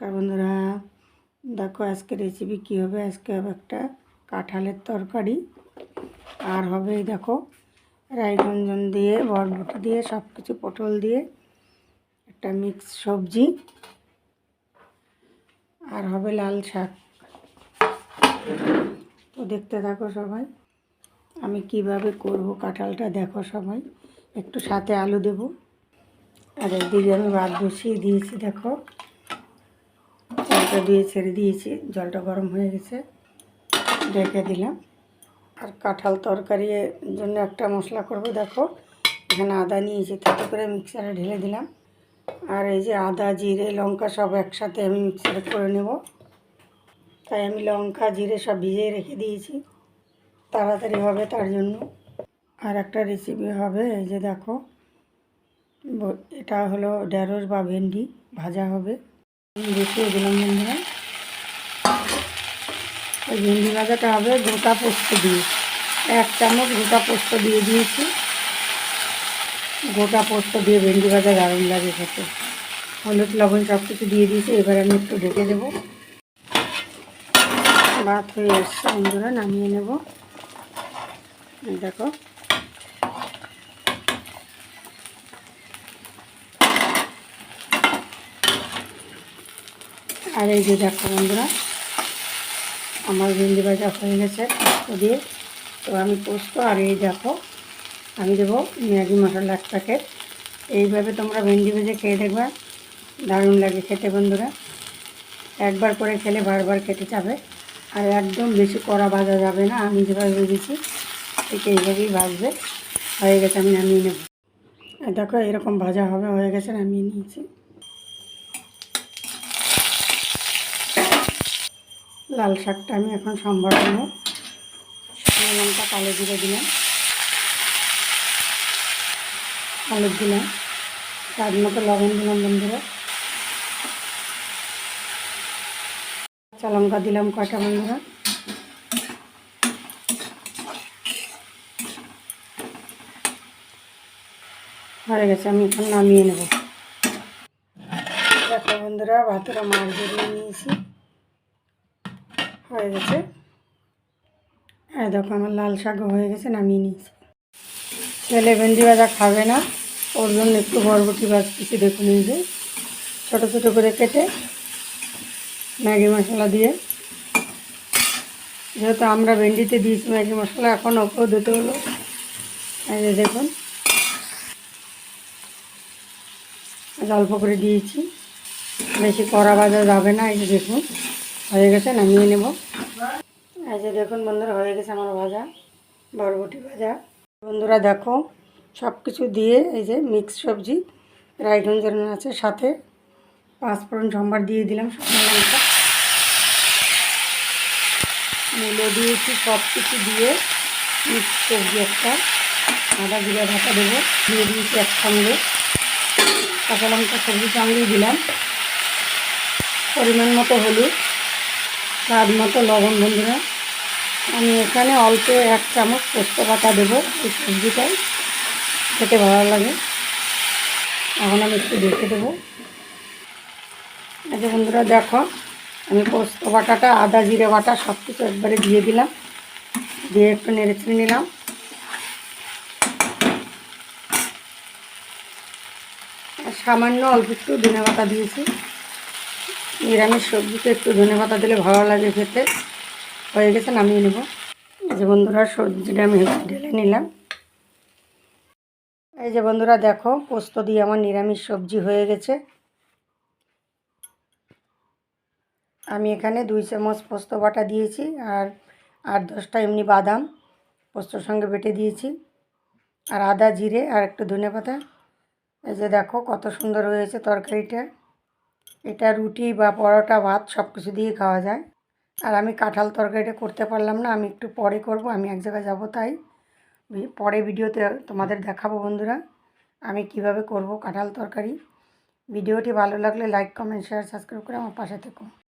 নমস্কার বন্ধুরা দেখো আজকে রেসিপি কী হবে? আজকে হবে একটা কাঁঠালের তরকারি। আর হবে দেখো রাইগঞ্জন দিয়ে, বরবটি দিয়ে সব কিছু পটল দিয়ে একটা মিক্স সবজি। আর হবে লাল শাক। তো দেখতে থাকো সবাই, আমি কীভাবে করব কাঁঠালটা দেখো সবাই। একটু সাথে আলু দেবো। আর একদিকে আমি ভাত বসিয়ে দিয়েছি, দেখো। জলটা দিয়ে ছেড়ে দিয়েছি। জলটা গরম হয়ে গেছে। রেখে দিলাম। আর কাঁঠাল তরকারির জন্য একটা মশলা করব, দেখো। এখানে আদা নিয়েছি, তাতে করে মিক্সারে ঢেলে দিলাম। আর এই যে আদা, জিরে, লঙ্কা সব একসাথে আমি মিক্সারে করে নেব। তাই আমি লঙ্কা, জিরে সব ভিজিয়ে রেখে দিয়েছি। তাড়াতাড়ি হবে তার জন্য। আর একটা রেসিপি হবে, এই যে দেখো। এটা হলো ঢেঁড়স বা ভেন্ডি, ভাজা হবে। দেখিয়ে দিলাম বন্ধুরা। ওই ভেন্ডি ভাজাটা হবে গোটা পোস্ত দিয়ে। এক চামচ গোটা পোস্ত দিয়ে দিয়েছি। গোটা পোস্ত দিয়ে ভেন্ডি ভাজা দারুণ লাগে খেতে। হলুদ, লবণ সব কিছু দিয়ে দিয়েছি, এবার আমি একটু ঢেকে দেবো। ভাত হয়ে এসছে বন্ধুরা, নামিয়ে নেব। দেখো আর এই যে দেখো বন্ধুরা, আমার ভেন্ডি ভাজা হয়ে গেছে পোস্ত দিয়ে। তো আমি পোস্ত আর এই দেখো, আমি দেবো ম্যাগি মশলা এক প্যাকেট। এইভাবে তোমরা ভেন্ডি ভেজে খেয়ে দেখবে, দারুণ লাগে খেতে বন্ধুরা। একবার করে খেলে বারবার খেতে যাবে আর একদম বেশি কড়া ভাজা যাবে না, আমি যেভাবে ভেজেছি ঠিক এইভাবেই ভাজবে। হয়ে গেছে, আমি নামিয়ে নেব। আর দেখো এরকম ভাজা হবে, হয়ে গেছে, নামিয়ে নিয়েছি। লাল শাকটা আমি এখন সম্ভার দেবো শুকনো লঙ্কা, কালো জিরে দিলাম। হলুদ দিলাম। তার মতো লবণ দিলাম বন্ধুরা। কাঁচা লঙ্কা দিলাম কটা বন্ধুরা? হয়ে গেছে, আমি এখন নামিয়ে নেব। দেখো বন্ধুরা ভাতটা মাছ বেরিয়ে নিয়েছি। হয়ে গেছে। হ্যাঁ দেখো আমার লাল শাকও হয়ে গেছে, নামিয়ে নিয়েছি। ছেলে ভেন্ডি ভাজা খাবে না, ওর জন্য একটু বরবটি ভাজতেছি, দেখুন এই যে। ছোটো ছোটো করে কেটে ম্যাগি মশলা দিয়ে। যেহেতু আমরা ভেন্ডিতে দিয়েছি ম্যাগি মশলা, এখন ওকেও দিতে হলো। এই দেখুন। অল্প করে দিয়েছি। বেশি কড়া ভাজা যাবে না, এই যে দেখুন। হয়ে গেছে, নামিয়ে নেব। এই যে দেখুন বন্ধুরা, হয়ে গেছে আমার ভাজা, বরবটি ভাজা। বন্ধুরা দেখো সব কিছু দিয়ে এই যে মিক্স সবজি রায়গঞ্জের আছে, সাথে পাঁচফোড়ন সম্বার দিয়ে দিলাম লঙ্কা। মূলো দিয়েছি সব কিছু দিয়ে মিক্স সবজি একটা, আদা জিরা ভাতা দেবো। দিয়ে দিয়েছি একসঙ্গে কাঁচা লঙ্কা সবজির সঙ্গেই দিলাম। পরিমাণ মতো হলুদ। স্বাদ মতো লবণ বন্ধুরা। আমি এখানে অল্প এক চামচ পোস্ত পাতা দেবো এই সবজিটাই। খেতে ভালো লাগে। এখন আমি একটু দেখে দেবো। যে বন্ধুরা, দেখো, আমি পোস্ত বাটাটা, আদা জিরে বাটা সব কিছু একবারে দিয়ে দিলাম। দিয়ে একটু নেড়ে নিলাম। সামান্য অল্প একটু ধনে বাটা দিয়েছি। নিরামিষ সবজিতে একটু ধনে পাতা দিলে ভালো লাগে খেতে। হয়ে গেছে, নামিয়ে নেব। এই যে বন্ধুরা, সবজিটা আমি ঢেলে নিলাম। এই যে বন্ধুরা, দেখো, পোস্ত দিয়ে আমার নিরামিষ সবজি হয়ে গেছে। আমি এখানে দুই চামচ পোস্ত বাটা দিয়েছি আর আট দশটা এমনি বাদাম পোস্তর সঙ্গে বেটে দিয়েছি। আর আদা, জিরে আর একটু ধনে পাতা। এই যে দেখো, কত সুন্দর হয়েছে তরকারিটা। এটা রুটি বা পরোটা, ভাত সব কিছু দিয়ে খাওয়া যায়। আর আমি কাঁঠাল তরকারিটা করতে পারলাম না, আমি একটু পরে করব, আমি এক জায়গায় যাব তাই। পরে ভিডিওতে তোমাদের দেখাবো বন্ধুরা, আমি কীভাবে করব কাঁঠাল তরকারি। ভিডিওটি ভালো লাগলে লাইক কমেন্ট শেয়ার সাবস্ক্রাইব করে আমার পাশে থেকো।